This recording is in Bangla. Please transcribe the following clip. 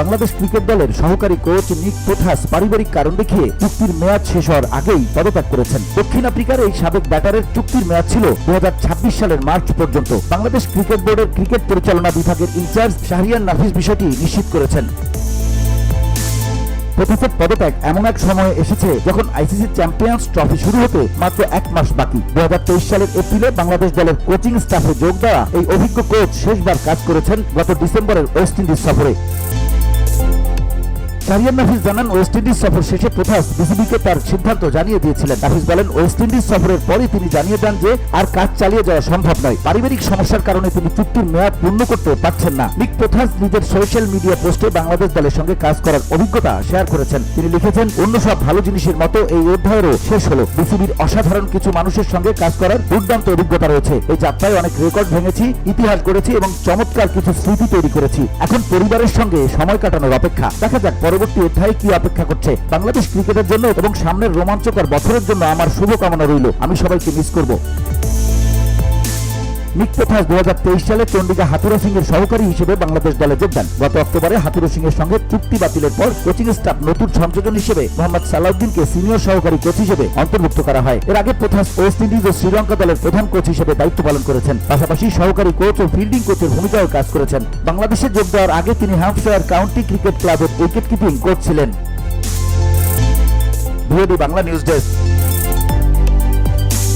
বাংলাদেশ ক্রিকেট দলের সহকারী কোচ নিক পোথাস পারিবারিক কারণ দেখিয়ে চুক্তির মেয়াদ শেষ হওয়ার আগেই পদত্যাগ করেছেন। দক্ষিণ আফ্রিকার এই সাবেক ব্যাটারের চুক্তির মেয়াদ ছিল দু হাজার ছাব্বিশ সালের মার্চ পর্যন্ত। বাংলাদেশ ক্রিকেট বোর্ডের ক্রিকেট পরিচালনা বিভাগের ইনচার্জ শাহরিয়ার নাফিস বিষয়টি নিশ্চিত করেছেন। প্রতিফের পদত্যাগ এমন এক সময়ে এসেছে যখন আইসিসি চ্যাম্পিয়ন্স ট্রফি শুরু হতে মাত্র এক মাস বাকি। দু হাজার তেইশ সালের এপ্রিলে বাংলাদেশ দলের কোচিং স্টাফে যোগ দেওয়া এই অভিজ্ঞ কোচ শেষবার কাজ করেছেন গত ডিসেম্বরের ওয়েস্ট ইন্ডিজ সফরে। শাহরিয়ার নাফিস জানান, ওয়েস্ট ইন্ডিজ সফর শেষে প্রথাস বিসিবিকে তার সিদ্ধান্ত জানিয়ে দিয়েছিলেন। নাফিস বলেন, ওয়েস্ট ইন্ডিজ সফরের পরই তিনি জানিয়ে দেন যে আর কাজ চালিয়ে যাওয়া সম্ভব নয়। পারিবারিক সমস্যার কারণে তিনি চুক্তির মেয়াদ পূর্ণ করতে পারছেন না। নিক প্রথাস নিজের সোশ্যাল মিডিয়া পোস্টে বাংলাদেশ দলের সঙ্গে কাজ করার অভিজ্ঞতা শেয়ার করেছেন। তিনি লিখেছেন, অন্য সব ভালো জিনিসের মতো এই অধ্যায়েরও শেষ হলো। বিসিবির অসাধারণ কিছু মানুষের সঙ্গে কাজ করার দুর্দান্ত অভিজ্ঞতা রয়েছে। এই যাত্রায় অনেক রেকর্ড ভেঙেছি, ইতিহাস গড়েছি এবং চমৎকার কিছু স্মৃতি তৈরি করেছি। এখন পরিবারের সঙ্গে সময় কাটানোর অপেক্ষা। দেখা যাক পরবর্তী অধ্যায় কি অপেক্ষা করছে? বাংলাদেশ ক্রিকেটের জন্য এবং সামনের রোমাঞ্চকর বছরের জন্য আমার শুভকামনা রইল। আমি সবাইকে মিস করব। পোথাস দু সালে চন্ডিকা হাতুরা সিং এর সহকারী হিসেবে বাংলাদেশ দলে যোগ দেন। গত অক্টোবরে হাতুরা সিং এর সঙ্গে চুক্তি বাতিলের পর কোচিং স্টাফ নতুন সংযোজন হিসেবে মোহাম্মদ সালাউদ্দিনকে সিনিয়র সহকারী কোচ হিসেবে অন্তর্ভুক্ত করা হয়। এর আগে পোথাস ওয়েস্ট ইন্ডিজ ও শ্রীলঙ্কা দলের প্রধান কোচ হিসেবে দায়িত্ব পালন করেছেন। পাশাপাশি সহকারী কোচ ও ফিল্ডিং কোচের ভূমিকাও কাজ করেছেন। বাংলাদেশে যোগ দেওয়ার আগে তিনি হ্যাম্পশায়ার কাউন্টি ক্রিকেট ক্লাবের উইকেট কিপিং কোচ ছিলেন। Bangla news desk.